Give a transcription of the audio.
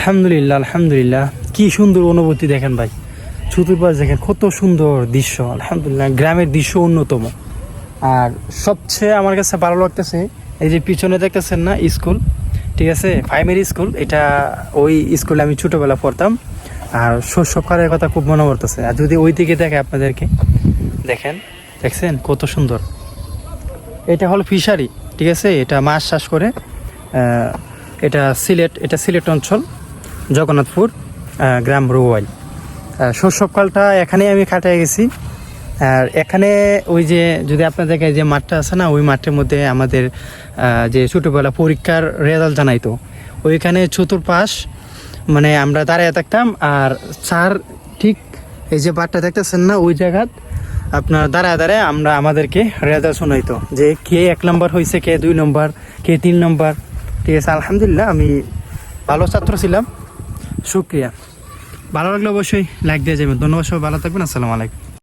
আলহামদুলিল্লাহ আলহামদুলিল্লাহ। কি সুন্দর অনুভূতি দেখেন ভাই। চতুর্পাশ দেখেন, কত সুন্দর দৃশ্য, আলহামদুলিল্লাহ। গ্রামের দৃশ্য অন্যতম। আর সবচেয়ে আমার কাছে ভালো লাগতেছে, এই যে পিছনে দেখতেছেন না, স্কুল, ঠিক আছে? প্রাইমারি স্কুল, এটা ওই স্কুলে আমি ছোটোবেলা পড়তাম। আর শৈশবকালের কথা খুব মনে পড়তেছে। আর যদি ওই দিকে দেখে আপনাদেরকে, দেখেন, দেখছেন? কত সুন্দর। এটা হলো ফিশারি, ঠিক আছে? এটা মাছ চাষ করে এটা সিলেট এটা সিলেট অঞ্চল। জগন্নাথপুর গ্রাম রুয়াইল আহ, শৈশবকালটা এখানেই আমি কাটিয়ে গেছি। আর এখানে ওই যে যদি আপনাদেরকে যে মাঠটা আছে না ওই মাঠের মধ্যে আমাদের যে ছোটোবেলা পরীক্ষার রেজাল্ট জানাইতো ওইখানে চতুর্পাশ মানে আমরা দাঁড়িয়ে থাকতাম আর স্যার ঠিক এই যে বাটটা দেখতেছেন না ওই জায়গাত আপনার দাঁড়ায় দাঁড়ায় আমরা আমাদেরকে রেজাল্ট শোনাইতো যে কে এক নম্বর হয়েছে কে দুই নম্বর কে তিন নম্বর। ঠিক আছে আলহামদুলিল্লাহ আমি ভালো ছাত্র ছিলাম। শুক্রিয়া। ভালো লাগলে অবশ্যই লাইক দিয়ে যাবেন। ধন্যবাদ সবাই ভালো থাকবেন। আসসালামু আলাইকুম।